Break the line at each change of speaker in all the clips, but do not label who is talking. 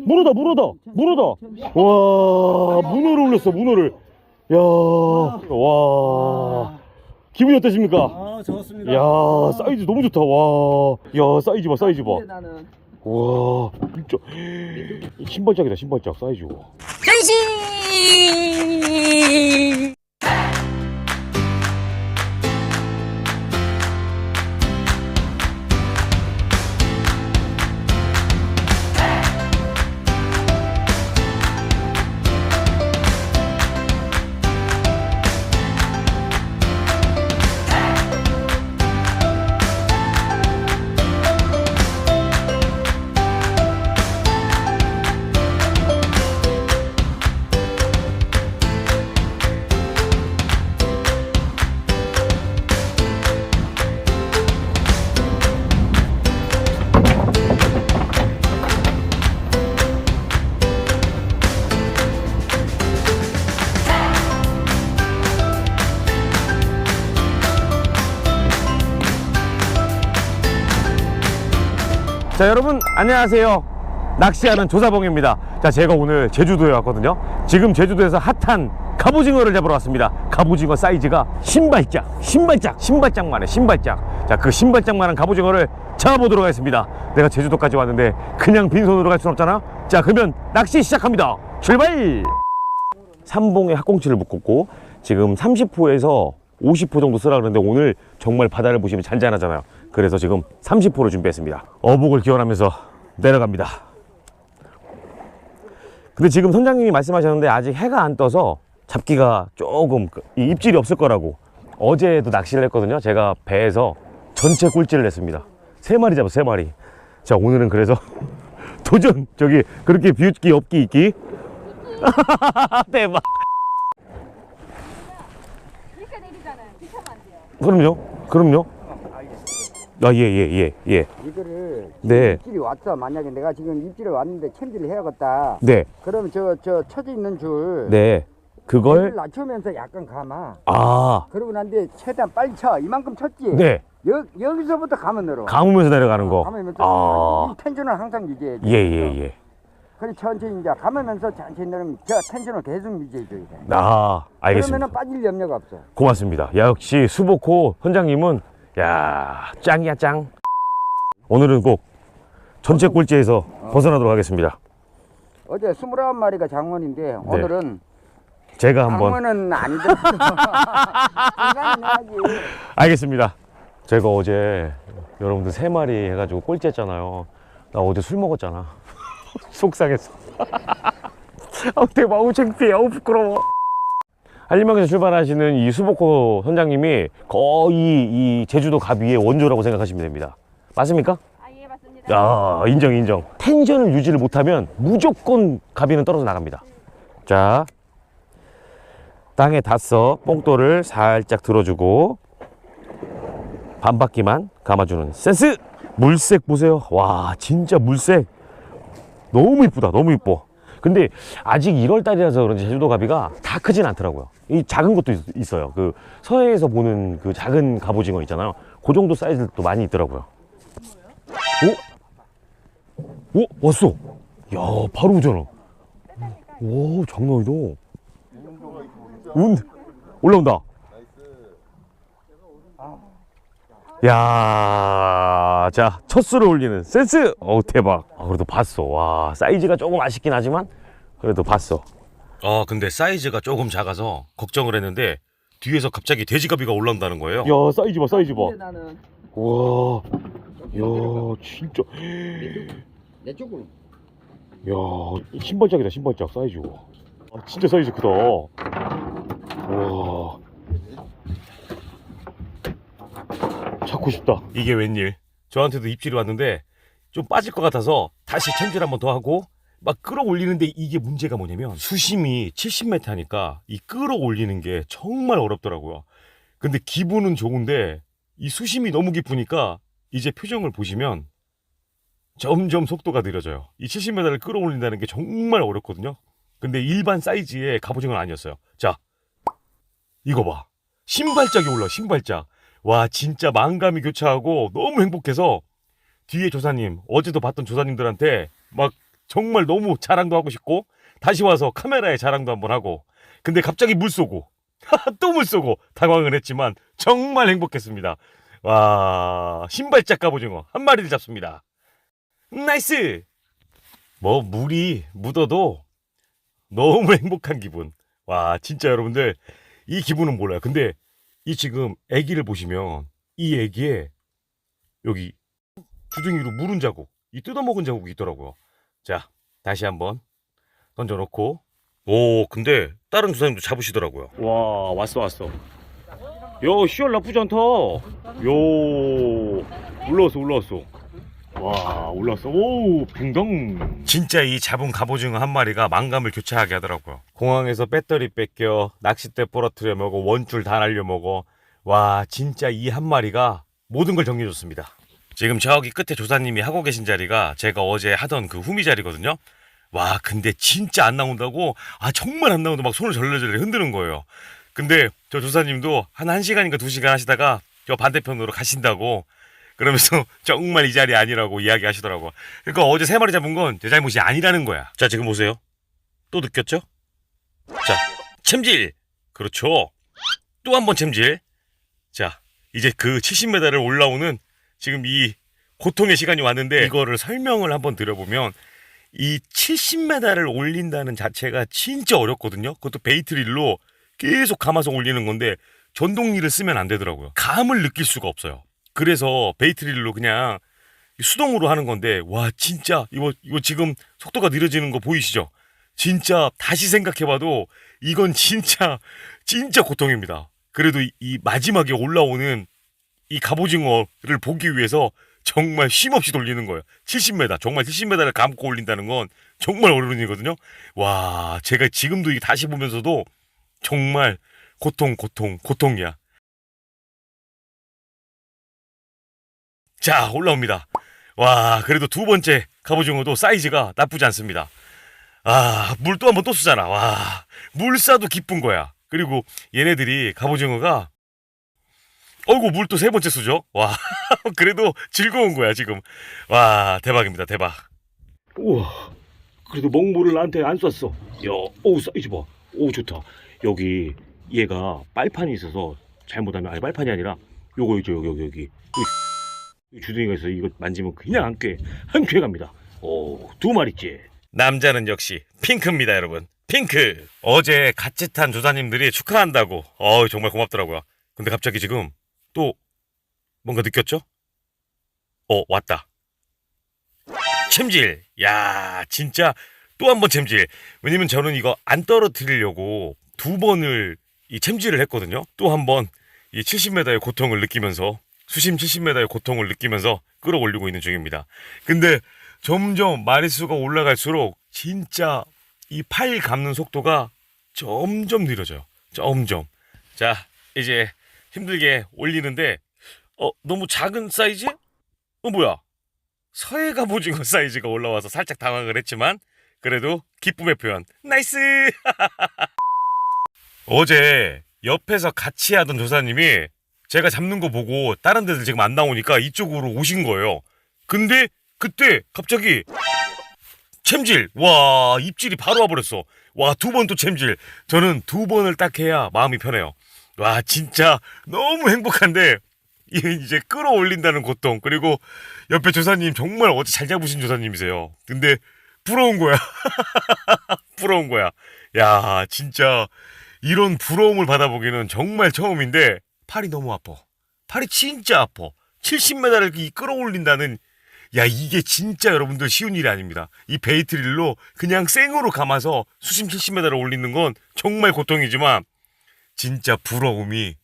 문어다 문어다 문어다. 와 문어를 올렸어 문어를. 야와. 기분이 어떠십니까?
아 좋습니다.
야 사이즈 너무 좋다. 와야 사이즈 봐 사이즈
근데 나는.
봐와 진짜. 신발짝이다 신발짝 사이즈 자 여러분 안녕하세요. 낚시하는 조사봉입니다. 자 제가 오늘 제주도에 왔거든요. 지금 제주도에서 핫한 갑오징어를 잡으러 왔습니다. 갑오징어 사이즈가 신발짝 신발짝 신발짝만해 신발짝. 자 그 신발짝만한 갑오징어를 잡아보도록 하겠습니다. 내가 제주도까지 왔는데 그냥 빈손으로 갈 순 없잖아? 자 그러면 낚시 시작합니다. 출발! 삼봉에 학꽁치를 묶었고 지금 30호에서 50호 정도 쓰라 그러는데 오늘 정말 바다를 보시면 잔잔하잖아요. 그래서 지금 30호를 준비했습니다. 어복을 기원하면서 내려갑니다. 근데 지금 선장님이 말씀하셨는데 아직 해가 안 떠서 잡기가 조금 그- 이 입질이 없을 거라고 어제도 낚시를 했거든요. 제가 배에서 전체 꿀질을 했습니다. 세 마리 잡았어, 세 마리. 자, 오늘은 그래서 도전! 저기 그렇게 비웃기 없기 있기 대박.
그러니까.
그럼요. 그럼요. 아, 예, 예, 예, 예.
이거를
네.
입질이 왔어. 만약에 내가 지금 입질이 왔는데 챔질을 해야겠다.
네.
그러면 저저 처져 있는 줄
네.
를
그걸,
낮추면서 약간 감아.
아,
그러고 난데 최대한 빨리 쳐. 이만큼 쳤지.
네.
여, 여기서부터 가면 늘어.
감으면서 내려가는 거.
감으면서
아,
이 텐션을 항상 유지해.
예, 예, 예.
그래 천천히 이제 감으면서 천천히 내리면 저 텐션을 계속 유지해 줘야 돼.
아, 알겠습니다.
그러면은 빠질 염려가 없어.
고맙습니다. 역시 수복호 선장님은, 야, 짱이야, 짱. 오늘은 꼭 전체 꼴찌에서 벗어나도록 하겠습니다.
어제 29마리가 장원인데 오늘은
제가 네. 한번,
장원은 안 해야지.
알겠습니다. 제가 어제 여러분들 세 마리 해가지고 꼴찌 했잖아요. 나 어제 술 먹었잖아. 속상했어. 아우 대박, 아우 창피해, 아우 부끄러워. 한림항에서 출발하시는 이 수복호 선장님이 거의 이 제주도 가비의 원조라고 생각하시면 됩니다. 맞습니까?
아, 예, 맞습니다.
야, 인정, 인정. 텐션을 유지를 못하면 무조건 가비는 떨어져 나갑니다. 자, 땅에 닿서 뽕돌을 살짝 들어주고 반바퀴만 감아주는 센스! 물색 보세요. 와, 진짜 물색. 너무 이쁘다, 너무 이뻐. 근데 아직 1월 달이라서 그런지 제주도 가비가 다 크진 않더라고요. 이 작은 것도 있, 어요그 서해에서 보는 그 작은 갑오징어 있잖아요. 그 정도 사이즈도 많이 있더라고요. 오? 오? 왔어. 야, 바로 오잖아. 오, 장난 아니다. 운, 올라온다. 야, 자, 첫 수를 올리는 센스. 어우, 대박. 아, 그래도 봤어. 와, 사이즈가 조금 아쉽긴 하지만, 그래도 봤어.
아 근데 사이즈가 조금 작아서 걱정을 했는데 뒤에서 갑자기 돼지가비가 올라온다는 거예요.
야, 사이즈 봐, 사이즈 봐.
근데 나는
와, 야, 진짜.
내 쪽으로.
야, 신발짝이다, 신발짝, 사이즈. 아, 진짜 사이즈 크다. 와. 찾고 싶다.
이게 웬일? 저한테도 입질이 왔는데 좀 빠질 것 같아서 다시 챔질 한번 더 하고 막 끌어올리는데 이게 문제가 뭐냐면 수심이 70m 하니까 이 끌어올리는 게 정말 어렵더라고요. 근데 기분은 좋은데 이 수심이 너무 깊으니까 이제 표정을 보시면 점점 속도가 느려져요. 이 70m를 끌어올린다는 게 정말 어렵거든요. 근데 일반 사이즈의 갑오징어는 아니었어요. 자, 이거 봐. 신발짝이 올라, 신발짝. 와, 진짜 망감이 교차하고 너무 행복해서 뒤에 조사님, 어제도 봤던 조사님들한테 막
정말 너무 자랑도 하고 싶고 다시 와서 카메라에 자랑도 한번 하고 근데 갑자기 물 쏘고 또 물 쏘고 당황을 했지만 정말 행복했습니다. 와 신발짝 갑오징어 한 마리를 잡습니다. 나이스. 뭐 물이 묻어도 너무 행복한 기분. 와 진짜 여러분들 이 기분은 몰라요. 근데 이 지금 애기를 보시면 이 애기에 여기 주둥이로 물은 자국, 이 뜯어먹은 자국이 있더라고요. 자, 다시 한번 던져놓고. 오, 근데 다른 주사님도 잡으시더라고요. 와, 왔어, 왔어. 야, 시월 나쁘지 않다. 요, 올라왔어, 올라왔어. 와, 올라왔어. 오, 팽덩. 진짜 이 잡은 갑오징어 한 마리가 망감을 교차하게 하더라고요. 공항에서 배터리 뺏겨, 낚싯대 부러뜨려 먹어, 원줄 다 날려 먹어. 와, 진짜 이 한 마리가 모든 걸 정리해줬습니다. 지금 저기 끝에 조사님이 하고 계신 자리가 제가 어제 하던 그 후미 자리거든요. 와, 근데 진짜 안 나온다고? 아, 정말 안 나온다. 막 손을 절레절레 흔드는 거예요. 근데 저 조사님도 한 1시간인가 2시간 하시다가 저 반대편으로 가신다고 그러면서 정말 이 자리 아니라고 이야기 하시더라고. 그러니까 어제 세 마리 잡은 건제 잘못이 아니라는 거야. 자, 지금 보세요. 또 느꼈죠? 자, 챔질! 그렇죠. 또 한 번 챔질. 자, 이제 그 70m를 올라오는 지금 이 고통의 시간이 왔는데 이거를 설명을 한번 드려보면 이 70m를 올린다는 자체가 진짜 어렵거든요. 그것도 베이트릴로 계속 감아서 올리는 건데 전동릴을 쓰면 안 되더라고요. 감을 느낄 수가 없어요. 그래서 베이트릴로 그냥 수동으로 하는 건데 와 진짜 이거 이거 지금 속도가 느려지는 거 보이시죠? 진짜 다시 생각해봐도 이건 진짜 진짜 고통입니다. 그래도 이, 이 마지막에 올라오는 이 갑오징어를 보기 위해서 정말 쉼없이 돌리는 거예요. 70m, 정말 70m를 감고 올린다는 건 정말 어려운 일이거든요. 와, 제가 지금도 이게 다시 보면서도 정말 고통, 고통, 고통이야. 자, 올라옵니다. 와, 그래도 두 번째 갑오징어도 사이즈가 나쁘지 않습니다. 아, 물 또 한번 또 쓰잖아. 와, 물 싸도 기쁜 거야. 그리고 얘네들이 갑오징어가 어이구 물 또 세 번째 수죠. 와 그래도 즐거운 거야 지금. 와 대박입니다 대박. 우와 그래도 먹물을 나한테 안 쐈어. 야, 오 사이즈 봐. 오 좋다. 여기 얘가 빨판이 있어서 잘못하면 아니 빨판이 아니라 요거 있죠 여기 여기 여기 이 주둥이가 있어 이거 만지면 그냥 한꾀한꾀 갑니다. 오 두 마리째. 남자는 역시 핑크입니다 여러분. 핑크. 어제 탄 조사님들이 축하한다고. 어 정말 고맙더라고요. 근데 갑자기 지금 또 뭔가 느꼈죠? 어 왔다. 챔질. 야 진짜 또 한 번 챔질. 왜냐면 저는 이거 안 떨어뜨리려고 두 번을 이 챔질을 했거든요. 또 한 번 이 70m의 고통을 느끼면서 수심 70m의 고통을 느끼면서 끌어올리고 있는 중입니다. 근데 점점 마리수가 올라갈수록 진짜 이팔 감는 속도가 점점 느려져요. 점점. 자, 이제 힘들게 올리는데 어 너무 작은 사이즈? 어 뭐야? 서해 갑오징어 사이즈가 올라와서 살짝 당황을 했지만 그래도 기쁨의 표현 나이스 어제 옆에서 같이 하던 조사님이 제가 잡는 거 보고 다른 데들 지금 안 나오니까 이쪽으로 오신 거예요. 근데 그때 갑자기 챔질. 와 입질이 바로 와버렸어. 와 두 번 또 챔질. 저는 두 번을 딱 해야 마음이 편해요. 와 진짜 너무 행복한데 이- 이제 끌어올린다는 고통. 그리고 옆에 조사님 정말 어제 잘 잡으신 조사님이세요. 근데 부러운 거야. 부러운 거야. 야 진짜 이런 부러움을 받아보기는 정말 처음인데 팔이 너무 아파. 팔이 진짜 아파. 70m를 이 끌어올린다는 야 이게 진짜 여러분들 쉬운 일이 아닙니다. 이 베이트릴로 그냥 생으로 감아서 수심 70m를 올리는 건 정말 고통이지만 진짜 부러움이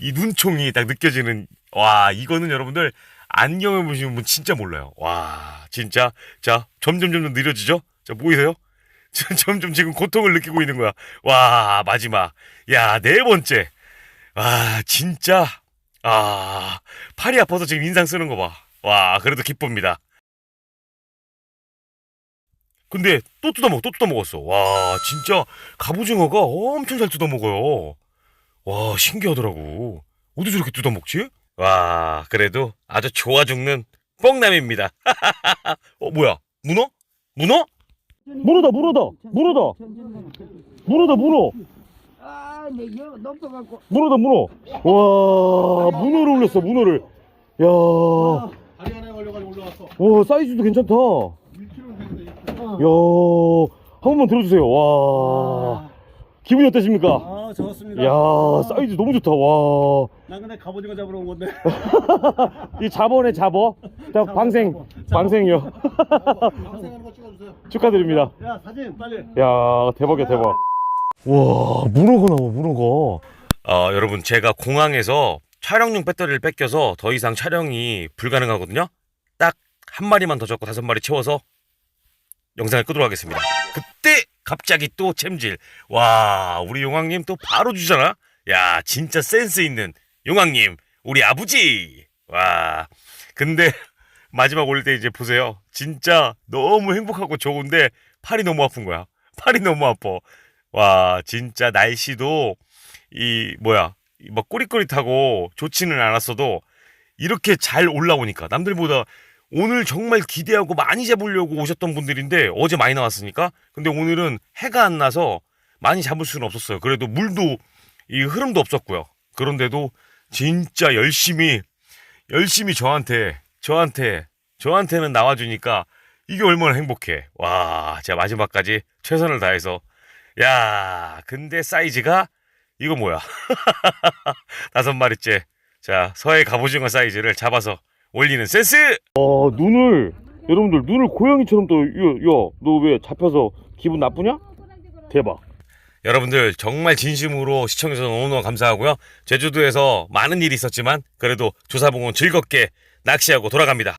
이 눈총이 딱 느껴지는 와 이거는 여러분들 안경을 보시면 분 진짜 몰라요. 와 진짜. 자 점점 점점 느려지죠? 자 보이세요? 점점 지금 고통을 느끼고 있는 거야. 와 마지막. 야 네 번째 와 진짜? 아 팔이 아파서 지금 인상 쓰는 거 봐 와 그래도 기쁩니다. 근데 또 뜯어먹어 또 뜯어먹었어. 와 진짜 갑오징어가 엄청 잘 뜯어먹어요. 와 신기하더라고. 어디 저렇게 뜯어먹지? 와 그래도 아주 좋아 죽는 뽕남입니다. 어 뭐야? 문어? 문어?
문어다 문어다 문어다. 문어다 문어
아, 내 여, 높아갖고.
문어다 문어 와 문어를 올렸어 문어를 야
다리 하나에 걸려가지고 올라왔어.
와 사이즈도 괜찮다
1kg 되는데.
야, 한 번만 들어주세요. 와, 기분이 어떠십니까?
아, 좋습니다.
야, 사이즈 너무 좋다. 와,
난 근데 갑오징어 잡으러 온 건데.
이 자본의 잡어, 자 방생, 방생이요.
방생하는 거 찍어주세요.
축하드립니다.
야, 사진 빨리.
야, 대박이야 대박. 와, 문어가 나와 문어가.
어, 여러분 제가 공항에서 촬영용 배터리를 뺏겨서 더 이상 촬영이 불가능하거든요. 딱 한 마리만 더 잡고 다섯 마리 채워서 영상을 끄도록 하겠습니다. 그때 갑자기 또 챔질. 와, 우리 용왕님 또 바로 주잖아. 야, 진짜 센스 있는 용왕님, 우리 아버지. 와, 근데 마지막 올 때 이제 보세요. 진짜 너무 행복하고 좋은데 팔이 너무 아픈 거야. 팔이 너무 아파. 와, 진짜 날씨도 이 뭐야 이막 꼬릿꼬릿하고 좋지는 않았어도 이렇게 잘 올라오니까 남들보다 오늘 정말 기대하고 많이 잡으려고 오셨던 분들인데 어제 많이 나왔으니까. 근데 오늘은 해가 안 나서 많이 잡을 수는 없었어요. 그래도 물도 이 흐름도 없었고요. 그런데도 진짜 열심히 열심히 저한테 저한테 저한테는 나와주니까 이게 얼마나 행복해. 와 제가 마지막까지 최선을 다해서 야 근데 사이즈가 이거 뭐야? 다섯 마리째. 자 서해 갑오징어 사이즈를 잡아서 올리는 센스!
어, 눈을 여러분들 눈을 고양이처럼 또, 야, 너왜 잡혀서 기분 나쁘냐? 대박.
여러분들 정말 진심으로 시청해주셔서 너무너무 감사하고요. 제주도에서 많은 일이 있었지만 그래도 조사봉은 즐겁게 낚시하고 돌아갑니다